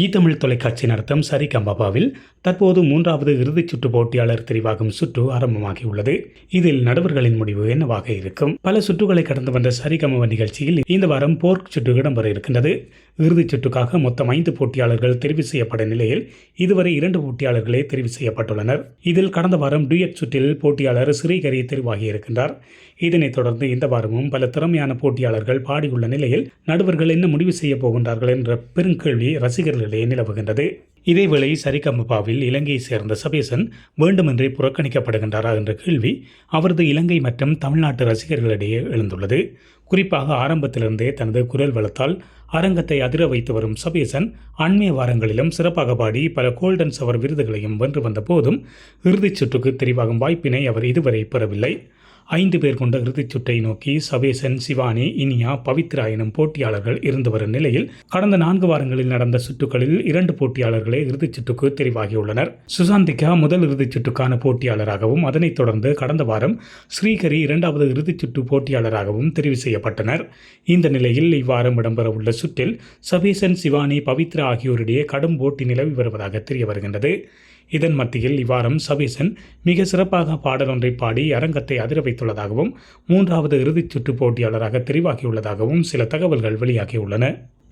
ஈ தமிழ் தொலைக்காட்சி நடத்தும் சரிகம்பாபாவில் தற்போது மூன்றாவது இறுதிச் சுற்று போட்டியாளர் தெரிவாகும் சுற்று ஆரம்பமாகியுள்ளது. இதில் நடுவர்களின் முடிவு என்னவாக இருக்கும்? பல சுற்றுகளை கடந்து வந்த சரிகமவ நிகழ்ச்சியில் இந்த வாரம் போர்க் சுற்று இடம்பெற இருக்கின்றது. இறுதிச் சுற்றுக்காக மொத்தம் ஐந்து போட்டியாளர்கள் தெரிவு செய்யப்பட்ட நிலையில் இதுவரை இரண்டு போட்டியாளர்களே தெரிவு செய்யப்பட்டுள்ளனர். இதில் கடந்த வாரம் டூயட் சுற்றில் போட்டியாளர் ஸ்ரீகரி தெரிவாகி இருக்கின்றார். இதனைத் தொடர்ந்து இந்த வாரமும் பல திறமையான போட்டியாளர்கள் பாடியுள்ள நிலையில் நடுவர்கள் என்ன முடிவு செய்ய போகின்றார்கள் என்ற பெருங்கேள்வி ரசிகர்களிடையே நிலவுகின்றது? இதேவேளை சரிகமபாவில் இலங்கையை சேர்ந்த சபேசன் வேண்டுமென்றே புறக்கணிக்கப்படுகின்றாரா என்ற கேள்வி அவரது இலங்கை மற்றும் தமிழ்நாட்டு ரசிகர்களிடையே எழுந்துள்ளது. குறிப்பாக ஆரம்பத்திலிருந்தே தனது குரல் வளத்தால் அரங்கத்தை அதிர வைத்து வரும் சபேசன் அண்மைய வாரங்களிலும் சிறப்பாக பாடி பல கோல்டன் சவர் விருதுகளையும் வென்று வந்த போதும் இறுதிச் சுற்றுக்கு தெரிவாகும் வாய்ப்பினை அவர் இதுவரை பெறவில்லை. ஐந்து பேர் கொண்ட இறுதிச் சுற்றை நோக்கி சபேசன் சிவானி இனியா பவித்ரா எனும் போட்டியாளர்கள் இருந்து வரும் நிலையில் கடந்த நான்கு வாரங்களில் நடந்த சுற்றுகளில் இரண்டு போட்டியாளர்களே இறுதிச் சுற்றுக்கு தெரிவாகியுள்ளனர். சுசாந்திகா முதல் இறுதிச் சுற்றுக்கான போட்டியாளராகவும் அதனைத் தொடர்ந்து கடந்த வாரம் ஸ்ரீகரி இரண்டாவது இறுதிச் சுற்று போட்டியாளராகவும் தெரிவு செய்யப்பட்டனர். இந்த நிலையில் இவ்வாரம் இடம்பெறவுள்ள சுற்றில் சபேசன் சிவானி பவித்ரா ஆகியோரிடையே கடும் போட்டி நிலவி வருவதாக தெரிய வருகின்றது இதன் மத்தியில் இவ்வாரம் சபீசன் மிக சிறப்பாக பாடல் ஒன்றை பாடி அரங்கத்தை அதிர வைத்துள்ளதாகவும் மூன்றாவது இறுதிச் சுற்று போட்டியாளராக தெரிவாகியுள்ளதாகவும் சில தகவல்கள் வெளியாகியுள்ளன.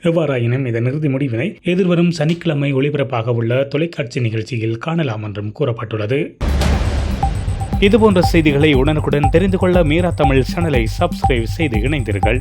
எவ்வாறாயினும் இதன் இறுதி முடிவினை எதிர்வரும் சனிக்கிழமை ஒளிபரப்பாக உள்ள தொலைக்காட்சி நிகழ்ச்சியில் காணலாம் என்றும் கூறப்பட்டுள்ளது. இதுபோன்ற செய்திகளை உடனுக்குடன் தெரிந்து கொள்ள மீரா தமிழ் சேனலை சப்ஸ்கிரைப் செய்து இணைந்தீர்கள்